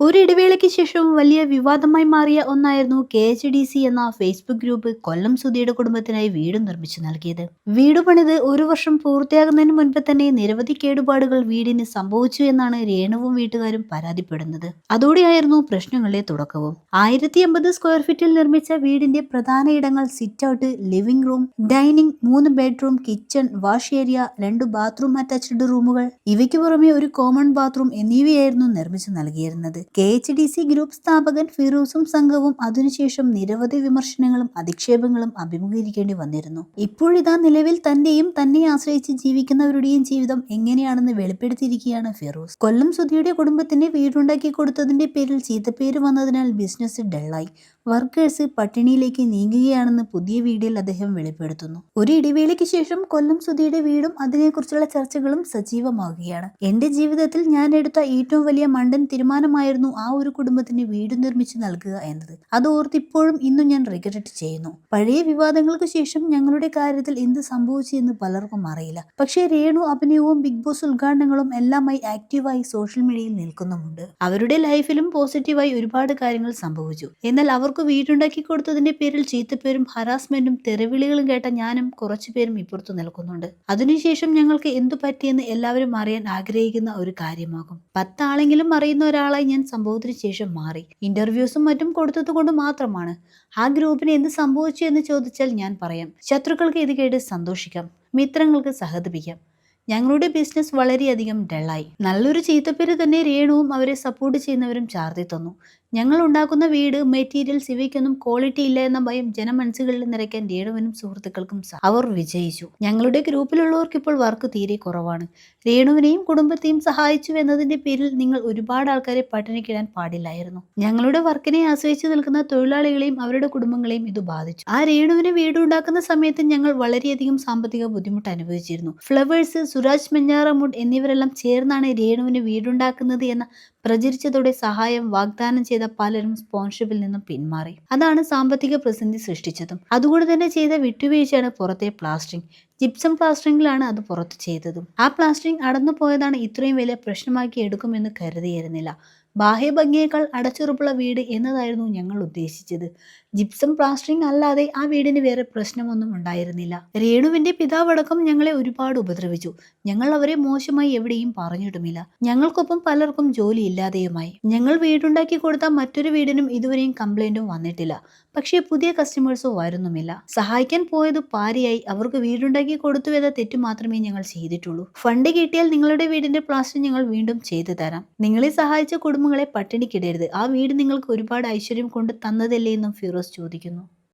ഒരു ഇടവേളയ്ക്ക് ശേഷം വലിയ വിവാദമായി മാറിയ ഒന്നായിരുന്നു കെ എച്ച് ഡി സി എന്ന ഫേസ്ബുക്ക് ഗ്രൂപ്പ് കൊല്ലം സുധിയുടെ കുടുംബത്തിനായി വീട് നിർമ്മിച്ചു നൽകിയത്. വീട് പണിത് ഒരു വർഷം പൂർത്തിയാകുന്നതിന് മുൻപ് തന്നെ നിരവധി കേടുപാടുകൾ വീടിന് സംഭവിച്ചു എന്നാണ് രേണുവും വീട്ടുകാരും പരാതിപ്പെടുന്നത്. അതോടെയായിരുന്നു പ്രശ്നങ്ങളുടെ തുടക്കവും. ആയിരത്തി അമ്പത് സ്ക്വയർ ഫീറ്റിൽ നിർമ്മിച്ച വീടിന്റെ പ്രധാന ഇടങ്ങൾ sit out living room dining മൂന്ന് ബെഡ്റൂം കിച്ചൺ വാഷ് ഏരിയ രണ്ട് ബാത്റൂം അറ്റാച്ച്ഡ് റൂമുകൾ ഇവയ്ക്ക് പുറമെ ഒരു കോമൺ ബാത്റൂം എന്നിവയായിരുന്നു നിർമ്മിച്ചു നൽകിയിരുന്നത്. K H D C group സ്ഥാപകൻ ഫിറൂസും സംഘവും അതിനുശേഷം നിരവധി വിമർശനങ്ങളും അധിക്ഷേപങ്ങളും അഭിമുഖീകരിക്കേണ്ടി വന്നിരുന്നു. ഇപ്പോഴിതാ നിലവിൽ തന്റെയും തന്നെ ആശ്രയിച്ച് ജീവിക്കുന്നവരുടെയും ജീവിതം എങ്ങനെയാണെന്ന് വെളിപ്പെടുത്തിയിരിക്കുകയാണ് ഫിറൂസ്. കൊല്ലം സുധിയുടെ കുടുംബത്തിന് വീടുണ്ടാക്കി കൊടുത്തതിന്റെ പേരിൽ ചീത്തപ്പേര് വന്നതിനാൽ ബിസിനസ് ഡള്ളായി. വർക്കേഴ്സ് പട്ടിണിയിലേക്ക് നീങ്ങുകയാണെന്ന് പുതിയ വീഡിയോയിൽ അദ്ദേഹം വെളിപ്പെടുത്തുന്നു. ഒരു ഇടവേളയ്ക്ക് ശേഷം കൊല്ലം സുധിയുടെ വീടും അതിനെക്കുറിച്ചുള്ള ചർച്ചകളും സജീവമാവുകയാണ്. എന്റെ ജീവിതത്തിൽ ഞാൻ എടുത്ത ഏറ്റവും വലിയ മണ്ടൻ തീരുമാനമായിരുന്നു ആ ഒരു കുടുംബത്തിന് വീട് നിർമ്മിച്ച് നൽകുക എന്നത്. അത് ഓർത്ത് ഇപ്പോഴും ഇന്നും ഞാൻ റിഗ്രറ്റ് ചെയ്യുന്നു. പഴയ വിവാദങ്ങൾക്ക് ശേഷം ഞങ്ങളുടെ കാര്യത്തിൽ എന്ത് സംഭവിച്ചു എന്ന് പലർക്കും അറിയില്ല. പക്ഷേ രേണു അഭിനയവും ബിഗ് ബോസ് ഉദ്ഘാടനങ്ങളും എല്ലാമായി ആക്റ്റീവായി സോഷ്യൽ മീഡിയയിൽ നിൽക്കുന്നുമുണ്ട്. അവരുടെ ലൈഫിലും പോസിറ്റീവായി ഒരുപാട് കാര്യങ്ങൾ സംഭവിച്ചു. എന്നാൽ അവർക്ക് വീടുണ്ടാക്കി കൊടുത്തതിന്റെ പേരിൽ ചീത്തപ്പേരും ഹറാസ്മെന്റും തെറിവിളികളും കേട്ട ഞാനും കുറച്ചുപേരും ഇപ്പുറത്തു നിൽക്കുന്നുണ്ട്. അതിനുശേഷം ഞങ്ങൾക്ക് എന്തു പറ്റിയെന്ന് എല്ലാവരും അറിയാൻ ആഗ്രഹിക്കുന്ന ഒരു കാര്യമാകും. പത്താളെങ്കിലും അറിയുന്ന ഒരാളായി ഞാൻ സംഭവത്തിന് ശേഷം മാറി. ഇന്റർവ്യൂസും മറ്റും കൊടുത്തത് കൊണ്ട് മാത്രമാണ്. ആ ഗ്രൂപ്പിന് എന്ത് സംഭവിച്ചു എന്ന് ചോദിച്ചാൽ ഞാൻ പറയാം. ശത്രുക്കൾക്ക് ഇത് കേട്ട് സന്തോഷിക്കാം. മിത്രങ്ങൾക്ക് സഹതപിക്കാം. ഞങ്ങളുടെ ബിസിനസ് വളരെയധികം ഡള്ളായി നല്ലൊരു ചീത്തപ്പേര് തന്നെ രേണുവും അവരെ സപ്പോർട്ട് ചെയ്യുന്നവരും ചാർത്തി തന്നു. ഞങ്ങൾ ഉണ്ടാക്കുന്ന വീട് മെറ്റീരിയൽസ് ഇവയ്ക്കൊന്നും ക്വാളിറ്റി ഇല്ല എന്ന ഭയം ജനമനസ്സുകളിൽ നിറയ്ക്കാൻ രേണുവിനും സുഹൃത്തുക്കൾക്കും അവർ വിജയിച്ചു. ഞങ്ങളുടെ ഗ്രൂപ്പിലുള്ളവർക്ക് ഇപ്പോൾ വർക്ക് തീരെ കുറവാണ്. രേണുവിനെയും കുടുംബത്തെയും സഹായിച്ചു എന്നതിന്റെ പേരിൽ നിങ്ങൾ ഒരുപാട് ആൾക്കാരെ പട്ടിണിക്കിടാൻ പാടില്ലായിരുന്നു. ഞങ്ങളുടെ വർക്കിനെ ആശ്രയിച്ചു നിൽക്കുന്ന തൊഴിലാളികളെയും അവരുടെ കുടുംബങ്ങളെയും ഇത് ബാധിച്ചു. ആ രേണുവിന് വീട് ഉണ്ടാക്കുന്ന സമയത്ത് ഞങ്ങൾ വളരെയധികം സാമ്പത്തിക ബുദ്ധിമുട്ട് അനുഭവിച്ചിരുന്നു. ഫ്ലവേഴ്സ് സുരാജ് മെഞ്ഞാറമുഡ് എന്നിവരെല്ലാം ചേർന്നാണ് രേണുവിന് വീടുണ്ടാക്കുന്നത് എന്ന പ്രചരിച്ചതോടെ സഹായം വാഗ്ദാനം ചെയ്ത പലരും സ്പോൺഷിപ്പിൽ നിന്നും പിന്മാറി. അതാണ് സാമ്പത്തിക പ്രതിസന്ധി സൃഷ്ടിച്ചതും. അതുകൊണ്ട് തന്നെ ചെയ്ത വിട്ടുവീഴ്ചയാണ് പുറത്തെ പ്ലാസ്റ്ററിംഗ് ജിപ്സം പ്ലാസ്റ്ററിംഗിലാണ് അത് പുറത്ത് ചെയ്തതും. ആ പ്ലാസ്റ്ററിംഗ് അടന്നു പോയതാണ് ഇത്രയും വലിയ പ്രശ്നമാക്കി എടുക്കുമെന്ന് കരുതിയിരുന്നില്ല. ബാഹ്യഭംഗിയേക്കാൾ അടച്ചുറപ്പുള്ള വീട് എന്നതായിരുന്നു ഞങ്ങൾ ഉദ്ദേശിച്ചത്. ജിപ്സം പ്ലാസ്റ്ററിംഗ് അല്ലാതെ ആ വീടിന് വേറെ പ്രശ്നമൊന്നും ഉണ്ടായിരുന്നില്ല. രേണുവിന്റെ പിതാവടക്കം ഞങ്ങളെ ഒരുപാട് ഉപദ്രവിച്ചു. ഞങ്ങൾ അവരെ മോശമായി എവിടെയും പറഞ്ഞിട്ടുമില്ല. ഞങ്ങൾക്കൊപ്പം പലർക്കും ജോലി ഇല്ലാതെയുമായി ഞങ്ങൾ വീടുണ്ടാക്കി കൊടുത്ത മറ്റൊരു വീടിനും ഇതുവരെയും കംപ്ലൈന്റും വന്നിട്ടില്ല. പക്ഷേ പുതിയ കസ്റ്റമേഴ്സോ വരുന്നുമില്ല. സഹായിക്കാൻ പോയത് പാരിയായി. അവർക്ക് വീടുണ്ടാക്കി കൊടുത്തു എന്ന തെറ്റ് മാത്രമേ ഞങ്ങൾ ചെയ്തിട്ടുള്ളൂ. ഫണ്ട് കിട്ടിയാൽ നിങ്ങളുടെ വീടിന്റെ പ്ലാസ്റ്റർ ഞങ്ങൾ വീണ്ടും ചെയ്തു തരാം. നിങ്ങളെ സഹായിച്ച കുടുംബങ്ങളെ പട്ടിണിക്കിടരുത് ആ വീട് നിങ്ങൾക്ക് ഒരുപാട് ഐശ്വര്യം കൊണ്ട് തന്നതല്ലേ എന്നും ഫിറോസ് ചോദിക്കുന്നു.